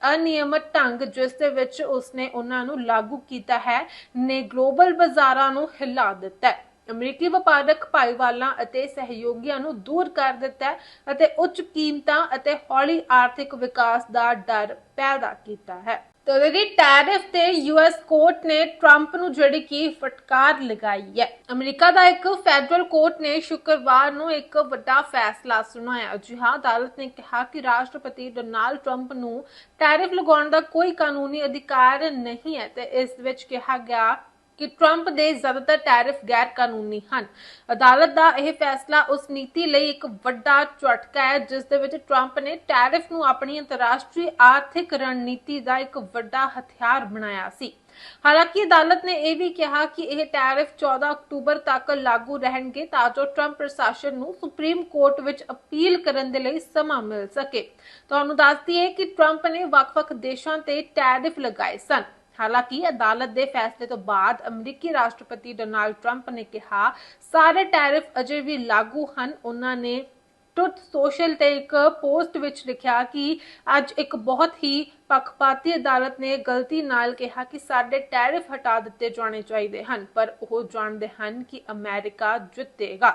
ਅਨਿਯਮਤ ਢੰਗ, ਜਿਸ ਦੇ ਵਿੱਚ ਉਸਨੇ ਉਹਨਾਂ ਨੂੰ ਲਾਗੂ ਕੀਤਾ ਹੈ, ਨੇ ਗਲੋਬਲ ਬਾਜ਼ਾਰਾਂ ਨੂੰ ਹਿਲਾ ਦਿੱਤਾ ਹੈ। ਅਮਰੀਕੀ ਵਪਾਰਕ ਭਾਈਵਾਲਾਂ ਅਤੇ ਸਹਿਯੋਗੀਆਂ ਨੂੰ ਦੂਰ ਕਰ ਦਿੱਤਾ ਅਤੇ ਉੱਚ ਕੀਮਤਾਂ ਅਤੇ ਹੌਲੀ ਆਰਥਿਕ ਵਿਕਾਸ ਦਾ ਡਰ ਪੈਦਾ ਕੀਤਾ ਹੈ। ਤੋ ਜਿਹੜੀ ਟੈਰਿਫ ਤੇ ਯੂਐਸ ਕੋਰਟ ਨੇ ਟਰੰਪ ਨੂੰ ਜਿਹੜੀ ਕੀ ਫਟਕਾਰ ਲਗਾਈ ਹੈ। ਅਮਰੀਕਾ ਦਾ ਇੱਕ ਫੈਡਰਲ ਕੋਰਟ ਨੇ ਸ਼ੁੱਕਰਵਾਰ ਨੂੰ ਇੱਕ ਵੱਡਾ ਫੈਸਲਾ ਸੁਣਾਇਆ। ਜੀ ਅਦਾਲਤ ਨੇ ਕਿਹਾ ਕਿ ਰਾਸ਼ਟਰਪਤੀ ਡੋਨਾਲਡ ਟਰੰਪ ਨੂੰ ਟੈਰਿਫ ਲਗਾਉਣ ਦਾ ਕੋਈ ਕਾਨੂੰਨੀ ਅਧਿਕਾਰ ਨਹੀਂ ਹੈ ਤੇ ਇਸ ਵਿੱਚ ਕਿਹਾ ਗਿਆ ਕਿ ਟਰੰਪ ਦੇ ਜ਼ਿਆਦਾਤਰ ਟੈਰਿਫ ਗੈਰ ਕਾਨੂੰਨੀ ਹਨ। ਅਦਾਲਤ ਦਾ ਇਹ ਫੈਸਲਾ ਉਸ ਨੀਤੀ ਲਈ ਇੱਕ ਵੱਡਾ ਝਟਕਾ ਹੈ, ਜਿਸ ਦੇ ਵਿੱਚ ਟਰੰਪ ਨੇ ਟੈਰਿਫ ਨੂੰ ਆਪਣੀ ਅੰਤਰਰਾਸ਼ਟਰੀ ਆਰਥਿਕ ਰਣਨੀਤੀ ਦਾ ਇੱਕ ਵੱਡਾ ਹਥਿਆਰ ਬਣਾਇਆ ਸੀ। ਹਾਲਾਂਕਿ ਅਦਾਲਤ ਨੇ ਇਹ ਵੀ ਕਿਹਾ ਕਿ ਇਹ ਟੈਰਿਫ 14 ਅਕਤੂਬਰ ਤੱਕ ਲਾਗੂ ਰਹਿਣਗੇ ਤਾਂ ਜੋ ਟਰੰਪ ਪ੍ਰਸ਼ਾਸਨ ਨੂੰ ਸੁਪਰੀਮ ਕੋਰਟ ਵਿੱਚ ਅਪੀਲ ਕਰਨ ਦੇ ਲਈ ਸਮਾਂ ਮਿਲ ਸਕੇ। ਤੁਹਾਨੂੰ ਦੱਸਦੀ ਹੈ ਕਿ ਟਰੰਪ ਨੇ ਵੱਖ-ਵੱਖ ਦੇਸ਼ਾਂ ਤੇ ਟੈਰਿਫ ਲਗਾਏ ਸਨ। ਹਾਲਾਂਕਿ ਅਦਾਲਤ ਦੇ ਫੈਸਲੇ ਤੋਂ ਬਾਅਦ ਅਮਰੀਕੀ ਰਾਸ਼ਟਰਪਤੀ ਡੋਨਾਲਡ ਟਰੰਪ ਨੇ ਕਿਹਾ, ਸਾਰੇ ਟੈਰਿਫ ਅਜੇ ਵੀ ਲਾਗੂ ਹਨ। ਉਹਨਾਂ ਨੇ ਟੁੱਟ ਸੋਸ਼ਲ ਤੇ ਇੱਕ ਪੋਸਟ ਵਿੱਚ ਲਿਖਿਆ ਕਿ ਅੱਜ ਇੱਕ ਬਹੁਤ ਹੀ ਪੱਖਪਾਤੀ ਅਦਾਲਤ ਨੇ ਗਲਤੀ ਨਾਲ ਕਿਹਾ ਕਿ ਸਾਡੇ ਟੈਰਿਫ ਹਟਾ ਦਿੱਤੇ ਜਾਣੇ ਚਾਹੀਦੇ ਹਨ, ਪਰ ਉਹ ਜਾਣਦੇ ਹਨ ਕਿ ਅਮਰੀਕਾ ਜਿੱਤੇਗਾ।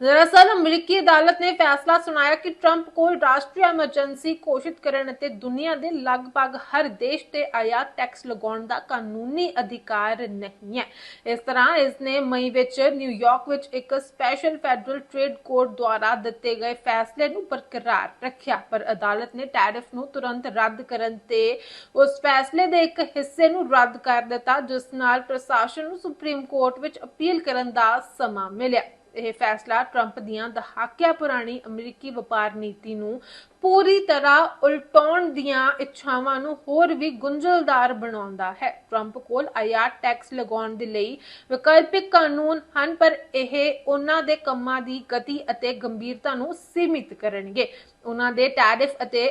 ਦਰਅਸਲ ਅਮਰੀਕੀ ਅਦਾਲਤ ਨੇ ਫੈਸਲਾ ਸੁਣਾਇਆ ਕਿ ਟਰੰਪ ਕੋਲ ਰਾਸ਼ਟਰੀ ਐਮਰਜੈਂਸੀ ਘੋਸ਼ਿਤ ਕਰਨ ਅਤੇ ਦੁਨੀਆ ਦੇ ਲਗਭਗ ਹਰ ਦੇਸ਼ ਤੇ ਆਯਾਤ ਟੈਕਸ ਲਗਾਉਣ ਦਾ ਕਾਨੂੰਨੀ ਅਧਿਕਾਰ ਨਹੀਂ ਹੈ ਇਸ ਤਰ੍ਹਾਂ ਇਸ ਨੇ ਮਈ ਵਿੱਚ ਨਿਊਯਾਰਕ ਵਿੱਚ ਇੱਕ ਸਪੈਸ਼ਲ ਫੈਡਰਲ ਟ੍ਰੇਡ ਕੋਰਟ ਦੁਆਰਾ ਦਿੱਤੇ ਗਏ ਫੈਸਲੇ ਨੂੰ ਬਰਕਰਾਰ ਰੱਖਿਆ ਪਰ ਅਦਾਲਤ ਨੇ ਟੈਰਿਫ ਨੂੰ ਤੁਰੰਤ ਰੱਦ ਕਰਨ ਤੇ ਉਸ ਫੈਸਲੇ ਦੇ ਇੱਕ ਹਿੱਸੇ ਨੂੰ ਰੱਦ ਕਰ ਦਿੱਤਾ ਜਿਸ ਨਾਲ ਪ੍ਰਸ਼ਾਸਨ ਨੂੰ ਸੁਪਰੀਮ ਕੋਰਟ ਵਿੱਚ ਅਪੀਲ ਕਰਨ ਦਾ ਸਮਾਂ ਮਿਲਿਆ ਇਹ ਫੈਸਲਾ ਟਰੰਪ ਦੀਆਂ ਦਹਾਕਿਆਂ ਪੁਰਾਣੀ ਅਮਰੀਕੀ ਵਪਾਰ ਨੀਤੀ ਨੂੰ ਪੂਰੀ ਤਰ੍ਹਾਂ ਉਲਟਾਉਣ ਦੀਆਂ ਇੱਛਾਵਾਂ ਨੂੰ ਹੋਰ ਵੀ ਗੁੰਝਲਦਾਰ ਬਣਾਉਂਦਾ ਹੈ। ਟਰੰਪ ਕੋਲ ਆਯਾਤ ਟੈਕਸ ਲਗਾਉਣ ਦੇ ਲਈ ਵਿਕਲਪਿਕ ਕਾਨੂੰਨ ਹਨ, ਪਰ ਇਹ ਉਹਨਾਂ ਦੇ ਕੰਮਾਂ ਦੀ ਗਤੀ ਅਤੇ ਗੰਭੀਰਤਾ ਨੂੰ ਸੀਮਿਤ ਕਰਨਗੇ। ਉਹਨਾਂ ਦੇ ਟੈਰਿਫ ਅਤੇ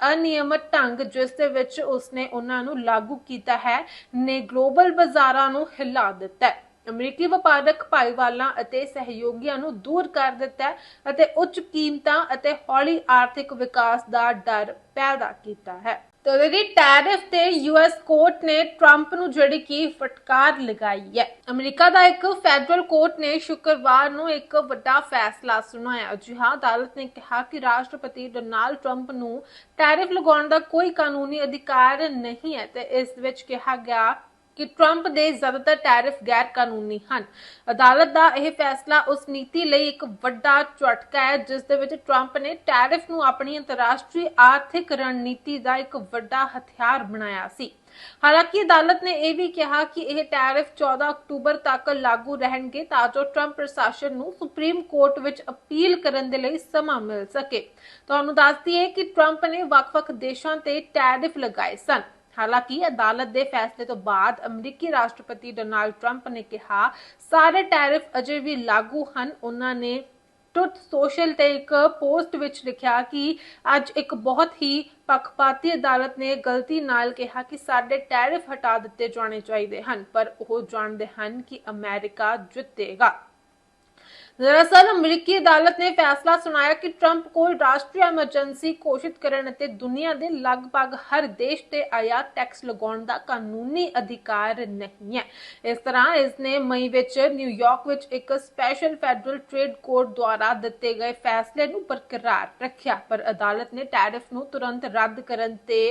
ਅਨਿਯਮਤ ਢੰਗ, ਜਿਸ ਦੇ ਵਿੱਚ ਉਸਨੇ ਉਹਨਾਂ ਨੂੰ ਲਾਗੂ ਕੀਤਾ ਹੈ, ਨੇ ਗਲੋਬਲ ਬਾਜ਼ਾਰਾਂ ਨੂੰ ਹਿਲਾ ਦਿੱਤਾ ਹੈ। ਅਮਰੀਕੀ ਵਪਾਰਕ ਭਾਈਵਾਲਾਂ ਅਤੇ ਸਹਿਯੋਗੀਆਂ ਨੂੰ ਦੂਰ ਕਰ ਦਿੱਤਾ ਅਤੇ ਉੱਚ ਕੀਮਤਾਂ ਅਤੇ ਹੌਲੀ ਆਰਥਿਕ ਵਿਕਾਸ ਦਾ ਡਰ ਪੈਦਾ ਕੀਤਾ ਹੈ। ਤੋ ਜਿਹੜੀ ਟੈਰਿਫ ਤੇ ਯੂਐਸ ਕੋਰਟ ਨੇ ਟਰੰਪ ਨੂੰ ਜਿਹੜੀ ਕੀ ਫਟਕਾਰ ਲਗਾਈ ਹੈ। ਅਮਰੀਕਾ ਦਾ ਇੱਕ ਫੈਡਰਲ ਕੋਰਟ ਨੇ ਸ਼ੁੱਕਰਵਾਰ ਨੂੰ ਇੱਕ ਵੱਡਾ ਫੈਸਲਾ ਸੁਣਾਇਆ। ਜੀ ਅਦਾਲਤ ਨੇ ਕਿਹਾ ਕਿ ਰਾਸ਼ਟਰਪਤੀ ਡੋਨਾਲਡ ਟਰੰਪ ਨੂੰ ਟੈਰਿਫ ਲਗਾਉਣ ਦਾ ਕੋਈ ਕਾਨੂੰਨੀ ਅਧਿਕਾਰ ਨਹੀਂ ਹੈ ਤੇ ਇਸ ਵਿੱਚ ਕਿਹਾ ਗਿਆ ਕਿ ਟਰੰਪ ਦੇ ਜ਼ਿਆਦਾਤਰ ਟੈਰਿਫ ਗੈਰ ਕਾਨੂੰਨੀ ਹਨ। ਅਦਾਲਤ ਦਾ ਇਹ ਫੈਸਲਾ ਉਸ ਨੀਤੀ ਲਈ ਇੱਕ ਵੱਡਾ ਝਟਕਾ ਹੈ, ਜਿਸ ਦੇ ਵਿੱਚ ਟਰੰਪ ਨੇ ਟੈਰਿਫ ਨੂੰ ਆਪਣੀ ਅੰਤਰਰਾਸ਼ਟਰੀ ਆਰਥਿਕ ਰਣਨੀਤੀ ਦਾ ਇੱਕ ਵੱਡਾ ਹਥਿਆਰ ਬਣਾਇਆ ਸੀ। ਹਾਲਾਂਕਿ ਅਦਾਲਤ ਨੇ ਇਹ ਵੀ ਕਿਹਾ ਕਿ ਇਹ ਟੈਰਿਫ 14 ਅਕਤੂਬਰ ਤੱਕ ਲਾਗੂ ਰਹਿਣਗੇ ਤਾਂ ਜੋ ਟਰੰਪ ਪ੍ਰਸ਼ਾਸਨ ਨੂੰ ਸੁਪਰੀਮ ਕੋਰਟ ਵਿੱਚ ਅਪੀਲ ਕਰਨ ਦੇ ਲਈ ਸਮਾਂ ਮਿਲ ਸਕੇ। ਤੁਹਾਨੂੰ ਦੱਸਦੀ ਦਈਏ ਕਿ ਟਰੰਪ ਨੇ ਵੱਖ-ਵੱਖ ਦੇਸ਼ਾਂ ਤੇ ਟੈਰਿਫ ਲਗਾਏ ਸਨ। ਹਾਲਾਂਕਿ ਅਦਾਲਤ ਦੇ ਫੈਸਲੇ ਤੋਂ ਬਾਅਦ ਅਮਰੀਕੀ ਰਾਸ਼ਟਰਪਤੀ ਡੋਨਾਲਡ ਟਰੰਪ ਨੇ ਕਿਹਾ, ਸਾਰੇ ਟੈਰਿਫ ਅਜੇ ਵੀ ਲਾਗੂ ਹਨ। ਉਹਨਾਂ ਨੇ ਟੁੱਟ ਸੋਸ਼ਲ ਤੇ ਇੱਕ ਪੋਸਟ ਵਿੱਚ ਲਿਖਿਆ ਕਿ ਅੱਜ ਇੱਕ ਬਹੁਤ ਹੀ ਪੱਖਪਾਤੀ ਅਦਾਲਤ ਨੇ ਗਲਤੀ ਨਾਲ ਕਿਹਾ ਕਿ ਸਾਡੇ ਟੈਰਿਫ ਹਟਾ ਦਿੱਤੇ ਜਾਣੇ ਚਾਹੀਦੇ ਹਨ, ਪਰ ਉਹ ਜਾਣਦੇ ਹਨ ਕਿ ਅਮਰੀਕਾ ਜਿੱਤੇਗਾ। ਦਰਅਸਲ ਅਮਰੀਕੀ ਅਦਾਲਤ ਨੇ ਫੈਸਲਾ ਸੁਣਾਇਆ ਕਿ ਟਰੰਪ ਕੋਲ ਰਾਸ਼ਟਰੀ ਐਮਰਜੈਂਸੀ ਘੋਸ਼ਿਤ ਕਰਨ ਅਤੇ ਦੁਨੀਆ ਦੇ ਲਗਭਗ ਹਰ ਦੇਸ਼ ਤੇ ਆਯਾਤ ਟੈਕਸ ਲਗਾਉਣ ਦਾ ਕਾਨੂੰਨੀ ਅਧਿਕਾਰ ਨਹੀਂ ਹੈ ਇਸ ਤਰ੍ਹਾਂ ਇਸ ਨੇ ਮਈ ਵਿੱਚ ਨਿਊਯਾਰਕ ਵਿੱਚ ਇੱਕ ਸਪੈਸ਼ਲ ਫੈਡਰਲ ਟ੍ਰੇਡ ਕੋਰਟ ਦੁਆਰਾ ਦਿੱਤੇ ਗਏ ਫੈਸਲੇ ਨੂੰ ਬਰਕਰਾਰ ਰੱਖਿਆ ਪਰ ਅਦਾਲਤ ਨੇ ਟੈਰਿਫ ਨੂੰ ਤੁਰੰਤ ਰੱਦ ਕਰਨ ਤੇ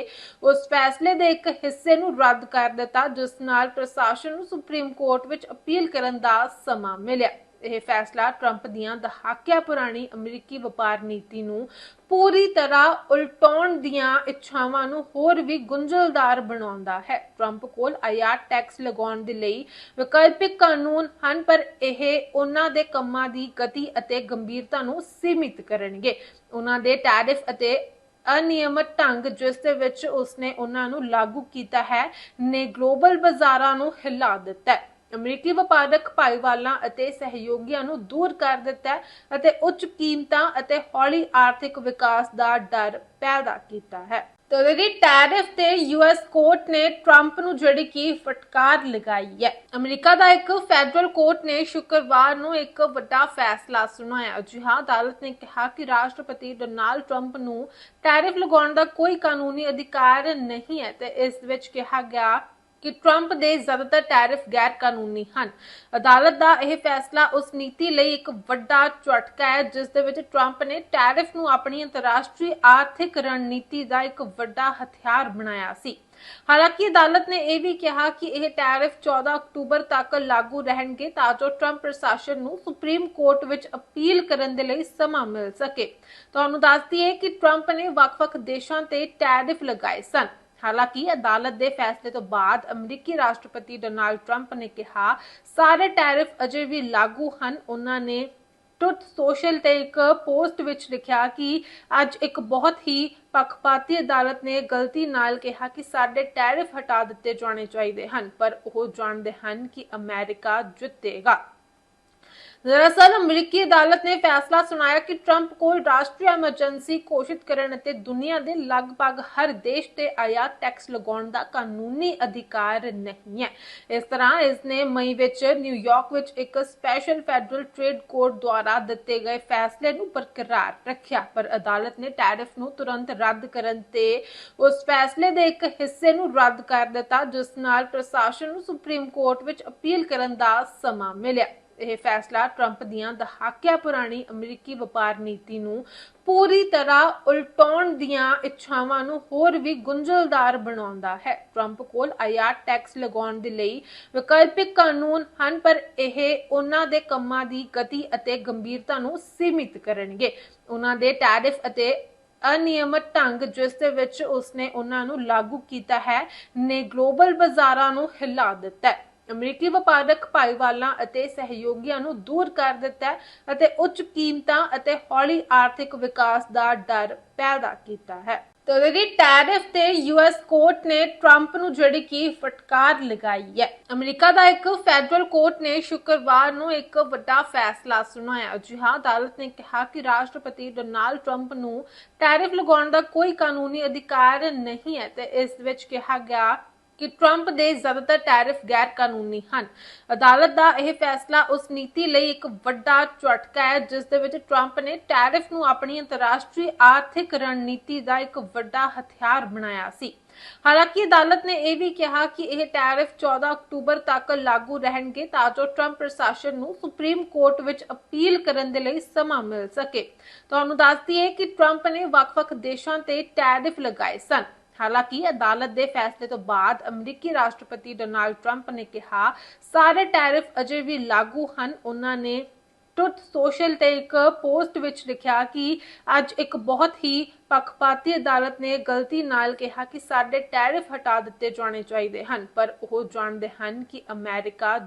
ਉਸ ਫੈਸਲੇ ਦੇ ਇੱਕ ਹਿੱਸੇ ਨੂੰ ਰੱਦ ਕਰ ਦਿੱਤਾ ਜਿਸ ਨਾਲ ਪ੍ਰਸ਼ਾਸਨ ਨੂੰ ਸੁਪਰੀਮ ਕੋਰਟ ਵਿੱਚ ਅਪੀਲ ਕਰਨ ਦਾ ਸਮਾਂ ਮਿਲਿਆ ਇਹ ਫੈਸਲਾ ਟਰੰਪ ਦੀਆਂ ਦਹਾਕਿਆਂ ਪੁਰਾਣੀ ਅਮਰੀਕੀ ਵਪਾਰ ਨੀਤੀ ਨੂੰ ਪੂਰੀ ਤਰ੍ਹਾਂ ਉਲਟਾਉਣ ਦੀਆਂ ਇੱਛਾਵਾਂ ਨੂੰ ਹੋਰ ਵੀ ਗੁੰਝਲਦਾਰ ਬਣਾਉਂਦਾ ਹੈ। ਟਰੰਪ ਕੋਲ ਆਯਾਤ ਟੈਕਸ ਲਗਾਉਣ ਦੇ ਲਈ ਵਿਕਲਪਿਕ ਕਾਨੂੰਨ ਹਨ, ਪਰ ਇਹ ਉਹਨਾਂ ਦੇ ਕੰਮਾਂ ਦੀ ਗਤੀ ਅਤੇ ਗੰਭੀਰਤਾ ਨੂੰ ਸੀਮਿਤ ਕਰਨਗੇ। ਉਹਨਾਂ ਦੇ ਟੈਰਿਫ ਅਤੇ ਅਨਿਯਮਤ ਢੰਗ ਜਿਸ ਦੇ ਵਿੱਚ ਉਸਨੇ ਉਹਨਾਂ ਨੂੰ ਲਾਗੂ ਕੀਤਾ ਹੈ, ਨੇ ਗਲੋਬਲ ਬਾਜ਼ਾਰਾਂ ਨੂੰ ਹਿਲਾ ਦਿੱਤਾ ਹੈ। ਅਮਰੀਕੀ ਵਪਾਰਕ ਭਾਈਵਾਲਾਂ ਅਤੇ ਸਹਿਯੋਗੀਆਂ ਨੂੰ ਦੂਰ ਕਰ ਦਿੱਤਾ ਅਤੇ ਉੱਚ ਕੀਮਤਾਂ ਅਤੇ ਹੌਲੀ ਆਰਥਿਕ ਵਿਕਾਸ ਦਾ ਡਰ ਪੈਦਾ ਕੀਤਾ ਹੈ। ਤੋ ਟੈਰਿਫ ਤੇ ਯੂਐਸ ਕੋਰਟ ਨੇ ਟਰੰਪ ਨੂੰ ਜਿਹੜੀ ਕੀ ਫਟਕਾਰ ਲਗਾਈ ਹੈ। ਅਮਰੀਕਾ ਦਾ ਇੱਕ ਫੈਡਰਲ ਕੋਰਟ ਨੇ ਸ਼ੁੱਕਰਵਾਰ ਨੂੰ ਇੱਕ ਵੱਡਾ ਫੈਸਲਾ ਸੁਣਾਇਆ। ਜੀ ਅਦਾਲਤ ਨੇ ਕਿਹਾ ਕਿ ਰਾਸ਼ਟਰਪਤੀ ਡੋਨਾਲਡ ਟਰੰਪ ਨੂੰ ਟੈਰਿਫ ਲਗਾਉਣ ਦਾ ਕੋਈ ਕਾਨੂੰਨੀ ਅਧਿਕਾਰ ਨਹੀਂ ਹੈ ਤੇ ਇਸ ਵਿੱਚ ਕਿਹਾ ਗਿਆ ਕਿ ਟਰੰਪ ਦੇ ਜ਼ਿਆਦਾਤਰ ਟੈਰਿਫ ਗੈਰ ਕਾਨੂੰਨੀ ਹਨ। ਅਦਾਲਤ ਦਾ ਇਹ ਫੈਸਲਾ ਉਸ ਨੀਤੀ ਲਈ ਇੱਕ ਵੱਡਾ ਝਟਕਾ ਹੈ, ਜਿਸ ਦੇ ਵਿੱਚ ਟਰੰਪ ਨੇ ਟੈਰਿਫ ਨੂੰ ਆਪਣੀ ਅੰਤਰਰਾਸ਼ਟਰੀ ਆਰਥਿਕ ਰਣਨੀਤੀ ਦਾ ਇੱਕ ਵੱਡਾ ਹਥਿਆਰ ਬਣਾਇਆ ਸੀ। ਹਾਲਾਂਕਿ ਅਦਾਲਤ ਨੇ ਇਹ ਵੀ ਕਿਹਾ ਕਿ ਇਹ ਟੈਰਿਫ 14 ਅਕਤੂਬਰ ਤੱਕ ਲਾਗੂ ਰਹਿਣਗੇ ਤਾਂ ਜੋ ਟਰੰਪ ਪ੍ਰਸ਼ਾਸਨ ਨੂੰ ਸੁਪਰੀਮ ਕੋਰਟ ਵਿੱਚ ਅਪੀਲ ਕਰਨ ਦੇ ਲਈ ਸਮਾਂ ਮਿਲ ਸਕੇ। ਤੁਹਾਨੂੰ ਦੱਸਦੀ ਹੈ ਕਿ ਟਰੰਪ ਨੇ ਵੱਖ-ਵੱਖ ਦੇਸ਼ਾਂ ਤੇ ਟੈਰਿਫ ਲਗਾਏ ਸਨ। ਹਾਲਾਂਕਿ ਅਦਾਲਤ ਦੇ ਫੈਸਲੇ ਤੋਂ ਬਾਅਦ ਅਮਰੀਕੀ ਰਾਸ਼ਟਰਪਤੀ ਡੋਨਾਲਡ ਟਰੰਪ ਨੇ ਕਿਹਾ, ਸਾਰੇ ਟੈਰਿਫ ਅਜੇ ਵੀ ਲਾਗੂ ਹਨ। ਉਹਨਾਂ ਨੇ ਟੁੱਟ ਸੋਸ਼ਲ ਤੇ ਇੱਕ ਪੋਸਟ ਵਿੱਚ ਲਿਖਿਆ ਕਿ ਅੱਜ ਇੱਕ ਬਹੁਤ ਹੀ ਪੱਖਪਾਤੀ ਅਦਾਲਤ ਨੇ ਗਲਤੀ ਨਾਲ ਕਿਹਾ ਕਿ ਸਾਡੇ ਟੈਰਿਫ ਹਟਾ ਦਿੱਤੇ ਜਾਣੇ ਚਾਹੀਦੇ ਹਨ, ਪਰ ਉਹ ਜਾਣਦੇ ਹਨ ਕਿ ਅਮਰੀਕਾ ਜਿੱਤੇਗਾ। ਦਰਅਸਲ ਅਮਰੀਕੀ ਅਦਾਲਤ ਨੇ ਫੈਸਲਾ ਸੁਣਾਇਆ ਕਿ ਟਰੰਪ ਕੋਲ ਰਾਸ਼ਟਰੀ ਐਮਰਜੈਂਸੀ ਘੋਸ਼ਿਤ ਕਰਨ ਅਤੇ ਦੁਨੀਆ ਦੇ ਲਗਭਗ ਹਰ ਦੇਸ਼ ਤੇ ਆਯਾਤ ਟੈਕਸ ਲਗਾਉਣ ਦਾ ਕਾਨੂੰਨੀ ਅਧਿਕਾਰ ਨਹੀਂ ਹੈ ਇਸ ਤਰ੍ਹਾਂ ਇਸ ਨੇ ਮਈ ਵਿੱਚ ਨਿਊਯਾਰਕ ਵਿੱਚ ਇੱਕ ਸਪੈਸ਼ਲ ਫੈਡਰਲ ਟ੍ਰੇਡ ਕੋਰਟ ਦੁਆਰਾ ਦਿੱਤੇ ਗਏ ਫੈਸਲੇ ਨੂੰ ਬਰਕਰਾਰ ਰੱਖਿਆ ਪਰ ਅਦਾਲਤ ਨੇ ਟੈਰਿਫ ਨੂੰ ਤੁਰੰਤ ਰੱਦ ਕਰਨ ਤੇ ਉਸ ਫੈਸਲੇ ਦੇ ਇੱਕ ਹਿੱਸੇ ਨੂੰ ਰੱਦ ਕਰ ਦਿੱਤਾ ਜਿਸ ਨਾਲ ਪ੍ਰਸ਼ਾਸਨ ਨੂੰ ਸੁਪਰੀਮ ਕੋਰਟ ਵਿੱਚ ਅਪੀਲ ਕਰਨ ਦਾ ਸਮਾਂ ਮਿਲਿਆ ਇਹ ਫੈਸਲਾ ਟਰੰਪ ਦੀਆਂ ਦਹਾਕਿਆਂ ਪੁਰਾਣੀ ਅਮਰੀਕੀ ਵਪਾਰ ਨੀਤੀ ਨੂੰ ਪੂਰੀ ਤਰ੍ਹਾਂ ਉਲਟਾਉਣ ਦੀਆਂ ਇੱਛਾਵਾਂ ਨੂੰ ਹੋਰ ਵੀ ਗੁੰਝਲਦਾਰ ਬਣਾਉਂਦਾ ਹੈ। ਟਰੰਪ ਕੋਲ ਆਯਾਤ ਟੈਕਸ ਲਗਾਉਣ ਦੇ ਲਈ ਵਿਕਲਪਿਕ ਕਾਨੂੰਨ ਹਨ, ਪਰ ਇਹ ਉਹਨਾਂ ਦੇ ਕੰਮਾਂ ਦੀ ਗਤੀ ਅਤੇ ਗੰਭੀਰਤਾ ਨੂੰ ਸੀਮਿਤ ਕਰਨਗੇ। ਉਹਨਾਂ ਦੇ ਟੈਰਿਫ ਅਤੇ ਅਨਿਯਮਤ ਢੰਗ, ਜਿਸ ਦੇ ਵਿੱਚ ਉਸਨੇ ਉਹਨਾਂ ਨੂੰ ਲਾਗੂ ਕੀਤਾ ਹੈ, ਨੇ ਗਲੋਬਲ ਬਾਜ਼ਾਰਾਂ ਨੂੰ ਹਿਲਾ ਦਿੱਤਾ ਹੈ। ਅਮਰੀਕੀ ਵਪਾਰਕ ਭਾਈਵਾਲਾਂ ਅਤੇ ਸਹਿਯੋਗੀਆਂ ਨੂੰ ਦੂਰ ਕਰ ਦਿੱਤਾ ਅਤੇ ਉੱਚ ਕੀਮਤਾਂ ਅਤੇ ਹੌਲੀ ਆਰਥਿਕ ਵਿਕਾਸ ਦਾ ਡਰ ਪੈਦਾ ਕੀਤਾ ਹੈ। ਤੋ ਜਿਹੜੀ ਟੈਰਿਫ ਤੇ ਯੂਐਸ ਕੋਰਟ ਨੇ ਟਰੰਪ ਨੂੰ ਜਿਹੜੀ ਕੀ ਫਟਕਾਰ ਲਗਾਈ ਹੈ। ਅਮਰੀਕਾ ਦਾ ਇੱਕ ਫੈਡਰਲ ਕੋਰਟ ਨੇ ਸ਼ੁੱਕਰਵਾਰ ਨੂੰ ਇੱਕ ਵੱਡਾ ਫੈਸਲਾ ਸੁਣਾਇਆ। ਜੀ ਅਦਾਲਤ ਨੇ ਕਿਹਾ ਕਿ ਰਾਸ਼ਟਰਪਤੀ ਡੋਨਾਲਡ ਟਰੰਪ ਨੂੰ ਟੈਰਿਫ ਲਗਾਉਣ ਦਾ ਕੋਈ ਕਾਨੂੰਨੀ ਅਧਿਕਾਰ ਨਹੀਂ ਹੈ ਤੇ ਇਸ ਵਿੱਚ ਕਿਹਾ ਗਿਆ ਕਿ ਟਰੰਪ ਦੇ ਜ਼ਿਆਦਾਤਰ ਟੈਰਿਫ ਗੈਰ ਕਾਨੂੰਨੀ ਹਨ। ਅਦਾਲਤ ਦਾ ਇਹ ਫੈਸਲਾ ਉਸ ਨੀਤੀ ਲਈ ਇੱਕ ਵੱਡਾ ਝਟਕਾ ਹੈ, ਜਿਸ ਦੇ ਵਿੱਚ ਟਰੰਪ ਨੇ ਟੈਰਿਫ ਨੂੰ ਆਪਣੀ ਅੰਤਰਰਾਸ਼ਟਰੀ ਆਰਥਿਕ ਰਣਨੀਤੀ ਦਾ ਇੱਕ ਵੱਡਾ ਹਥਿਆਰ ਬਣਾਇਆ ਸੀ। ਹਾਲਾਂਕਿ ਅਦਾਲਤ ਨੇ ਇਹ ਵੀ ਕਿਹਾ ਕਿ ਇਹ ਟੈਰਿਫ 14 ਅਕਤੂਬਰ ਤੱਕ ਲਾਗੂ ਰਹਿਣਗੇ ਤਾਂ ਜੋ ਟਰੰਪ ਪ੍ਰਸ਼ਾਸਨ ਨੂੰ ਸੁਪਰੀਮ ਕੋਰਟ ਵਿੱਚ ਅਪੀਲ ਕਰਨ ਦੇ ਲਈ ਸਮਾਂ ਮਿਲ ਸਕੇ। ਤੁਹਾਨੂੰ ਦੱਸਦੀ ਹੈ ਕਿ ਟਰੰਪ ਨੇ ਵੱਖ-ਵੱਖ ਦੇਸ਼ਾਂ ਤੇ ਟੈਰਿਫ ਲਗਾਏ ਸਨ। ਹਾਲਾਂਕਿ ਅਦਾਲਤ ਦੇ ਫੈਸਲੇ ਤੋਂ ਬਾਅਦ ਅਮਰੀਕੀ ਰਾਸ਼ਟਰਪਤੀ ਡੋਨਾਲਡ ਟਰੰਪ ਨੇ ਕਿਹਾ, ਸਾਰੇ ਟੈਰਿਫ ਅਜੇ ਵੀ ਲਾਗੂ ਹਨ। ਉਹਨਾਂ ਨੇ ਟੁੱਟ ਸੋਸ਼ਲ ਤੇ ਇੱਕ ਪੋਸਟ ਵਿੱਚ ਲਿਖਿਆ ਕਿ ਅੱਜ ਇੱਕ ਬਹੁਤ ਹੀ ਪੱਖਪਾਤੀ ਅਦਾਲਤ ਨੇ ਗਲਤੀ ਨਾਲ ਕਿਹਾ ਕਿ ਸਾਡੇ ਟੈਰਿਫ ਹਟਾ ਦਿੱਤੇ ਜਾਣੇ ਚਾਹੀਦੇ ਹਨ, ਪਰ ਉਹ ਜਾਣਦੇ ਹਨ ਕਿ ਅਮਰੀਕਾ